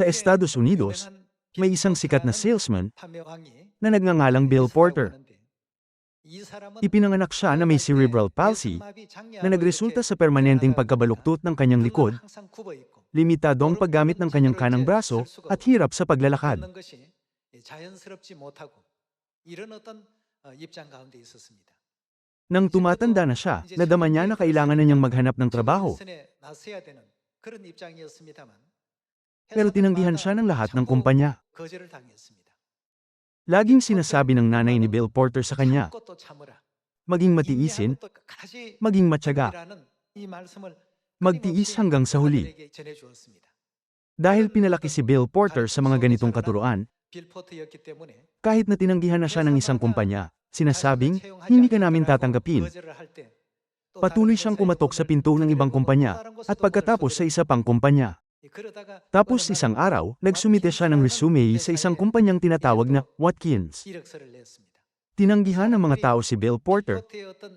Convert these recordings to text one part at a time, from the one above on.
Sa Estados Unidos, may isang sikat na salesman na nagngangalang Bill Porter. Ipinanganak siya na may cerebral palsy na nagresulta sa permanenteng pagkabaluktot ng kanyang likod, limitado ang paggamit ng kanyang kanang braso at hirap sa paglalakad. 걷는 것이 자연스럽지 못하고 이런 어떤 어, 입장 가운데 있었습니다. Nang tumatanda na siya, nadama niya na kailangan na niyang maghanap ng trabaho, 선에 나서야 되는 그런 입장이었습니다만 pero tinanggihan siya ng lahat ng kumpanya. Laging sinasabi ng nanay ni Bill Porter sa kanya, maging matiisin, maging matyaga, magtiis hanggang sa huli. Dahil pinalaki si Bill Porter sa mga ganitong katuroan, kahit na tinanggihan na siya ng isang kumpanya, sinasabing, hindi ka namin tatanggapin. Patuloy siyang kumatok sa pinto ng ibang kumpanya, at pagkatapos sa isa pang kumpanya. Tapos isang araw, nagsumite siya ng resume sa isang kumpanyang tinatawag na Watkins. Tinanggihan ng mga tao si Bill Porter,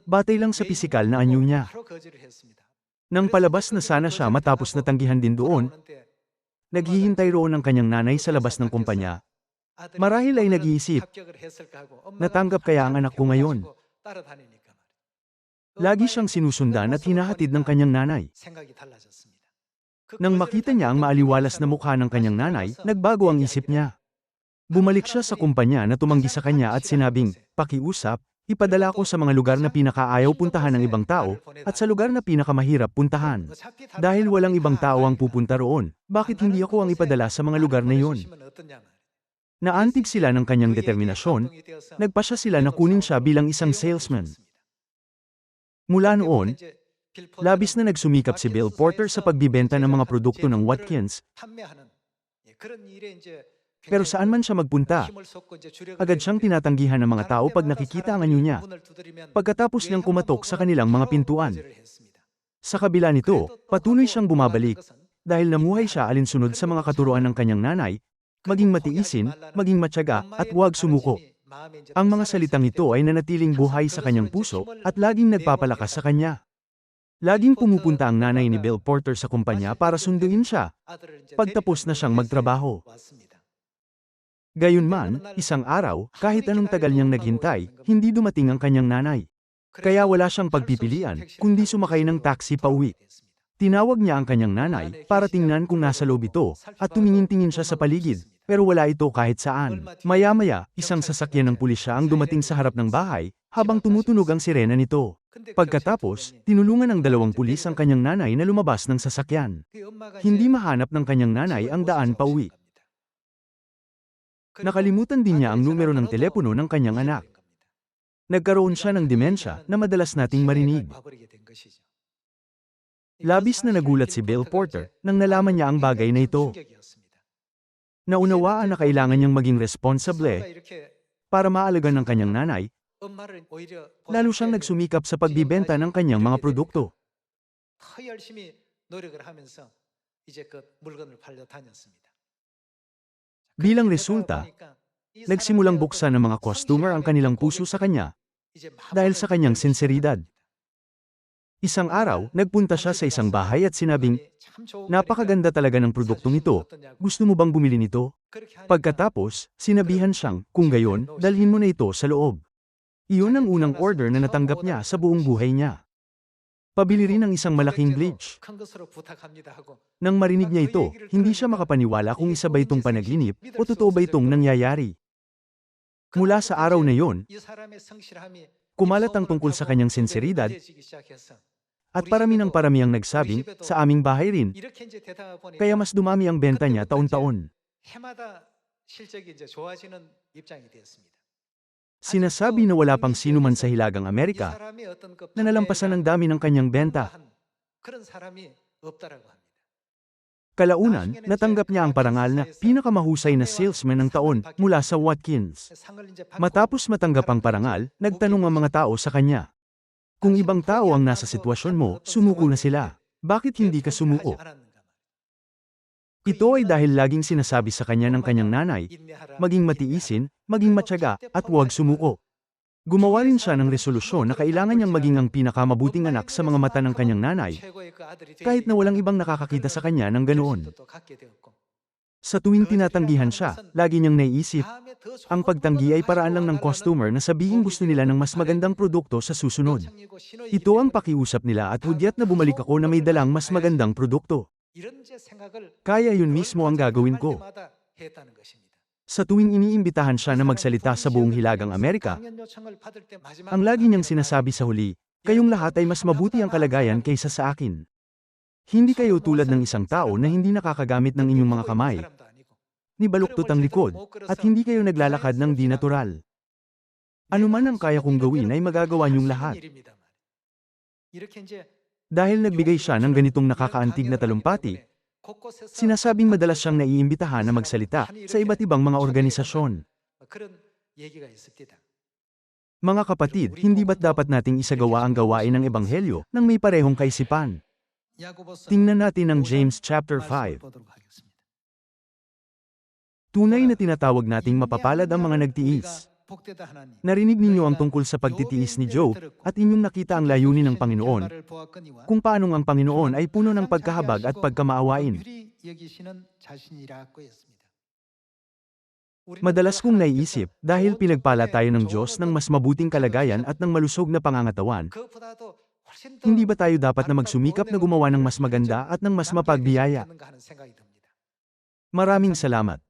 batay lang sa pisikal na anyo niya. Nang palabas na sana siya matapos natanggihan din doon, naghihintay roon ang kanyang nanay sa labas ng kumpanya. Marahil ay nag-iisip, natanggap kaya ang anak ko ngayon. Lagi siyang sinusundan at hinahatid ng kanyang nanay. Nang makita niya ang maaliwalas na mukha ng kanyang nanay, nagbago ang isip niya. Bumalik siya sa kumpanya na tumanggi sa kanya at sinabing, pakiusap, ipadala ko sa mga lugar na pinakaayaw puntahan ng ibang tao, at sa lugar na pinakamahirap puntahan. Dahil walang ibang tao ang pupunta roon, bakit hindi ako ang ipadala sa mga lugar na yun? Naantig sila ng kanyang determinasyon, nagpasya sila na kunin siya bilang isang salesman. Mula noon, Labis na nagsumikap si Bill Porter sa pagbibenta ng mga produkto ng Watkins. Pero saan man siya magpunta, agad siyang tinatanggihan ng mga tao pag nakikita ang anyo niya, pagkatapos niyang kumatok sa kanilang mga pintuan. Sa kabila nito, patuloy siyang bumabalik, dahil namuhay siya alinsunod sa mga katuroan ng kanyang nanay, maging matiisin, maging matyaga, at huwag sumuko. Ang mga salitang ito ay nanatiling buhay sa kanyang puso at laging nagpapalakas sa kanya. Laging pumupunta ang nanay ni Bill Porter sa kumpanya para sunduin siya, pagtapos na siyang magtrabaho. Gayunman, isang araw, kahit anong tagal niyang naghintay, hindi dumating ang kanyang nanay. Kaya wala siyang pagpipilian, kundi sumakay ng taxi pauwi. Tinawag niya ang kanyang nanay para tingnan kung nasa loob ito, at tumingin-tingin siya sa paligid, pero wala ito kahit saan. Maya-maya, isang sasakyan ng pulisya ang dumating sa harap ng bahay, habang tumutunog ang sirena nito. Pagkatapos, tinulungan ng dalawang pulis ang kanyang nanay na lumabas ng sasakyan. Hindi mahanap ng kanyang nanay ang daan pauwi. Nakalimutan din niya ang numero ng telepono ng kanyang anak. Nagkaroon siya ng demensya na madalas nating marinig. Labis na nagulat si Bill Porter nang nalaman niya ang bagay na ito. Naunawaan na kailangan niyang maging responsable para maalagan ng kanyang nanay, Lalo siyang nagsumikap sa pagbibenta ng kanyang mga produkto. Bilang resulta, nagsimulang buksan ng mga customer ang kanilang puso sa kanya dahil sa kanyang sinseridad. Isang araw, nagpunta siya sa isang bahay at sinabing, Napakaganda talaga ng produktong ito, gusto mo bang bumili nito? Pagkatapos, sinabihan siyang, kung gayon, dalhin mo na ito sa loob. Iyon ang unang order na natanggap niya sa buong buhay niya. Pabili rin ng isang malaking bleach. Nang marinig niya ito, hindi siya makapaniwala kung isa ba itong panaginip o totoo ba itong nangyayari. Mula sa araw na yon, kumalat ang tungkol sa kanyang sinseridad at parami ng parami ang nagsabing, sa aming bahay rin. Kaya mas dumami ang benta niya taon-taon. Sinasabi na wala pang sino man sa Hilagang Amerika na nalampasan ang dami ng kanyang benta. Kalaunan, natanggap niya ang parangal na pinakamahusay na salesman ng taon mula sa Watkins. Matapos matanggap ang parangal, nagtanong ang mga tao sa kanya. Kung ibang tao ang nasa sitwasyon mo, sumuko na sila. Bakit hindi ka sumuko? Ito ay dahil laging sinasabi sa kanya ng kanyang nanay, maging matiisin, maging matyaga, at huwag sumuko. Gumawa rin siya ng resolusyon na kailangan niyang maging ang pinakamabuting anak sa mga mata ng kanyang nanay, kahit na walang ibang nakakakita sa kanya ng ganoon. Sa tuwing tinatanggihan siya, lagi niyang naiisip, ang pagtanggi ay paraan lang ng customer na sabihin gusto nila ng mas magandang produkto sa susunod. Ito ang pakiusap nila at hudyat na bumalik ako na may dalang mas magandang produkto. Kaya yun mismo ang gagawin ko. Sa tuwing iniimbitahan siya na magsalita sa buong Hilagang Amerika, ang lagi niyang sinasabi sa huli, kayong lahat ay mas mabuti ang kalagayan kaysa sa akin. Hindi kayo tulad ng isang tao na hindi nakakagamit ng inyong mga kamay, ni baluktot ang likod, at hindi kayo naglalakad ng di natural. Ano man ang kaya kong gawin ay magagawa niyong lahat. Dahil nagbigay siya ng ganitong nakakaantig na talumpati, sinasabing madalas siyang naiimbitahan na magsalita sa iba't ibang mga organisasyon. Mga kapatid, hindi ba't dapat nating isagawa ang gawain ng Ebanghelyo nang may parehong kaisipan? Tingnan natin ang James chapter 5. Tunay na tinatawag nating mapapalad ang mga nagtiis. Narinig ninyo ang tungkol sa pagtitiis ni Job at inyong nakita ang layunin ng Panginoon kung paanong ang Panginoon ay puno ng pagkahabag at pagkamaawain. Madalas kong naiisip, dahil pinagpala tayo ng Diyos ng mas mabuting kalagayan at ng malusog na pangangatawan, hindi ba tayo dapat na magsumikap na gumawa ng mas maganda at ng mas mapagbiyaya? Maraming salamat.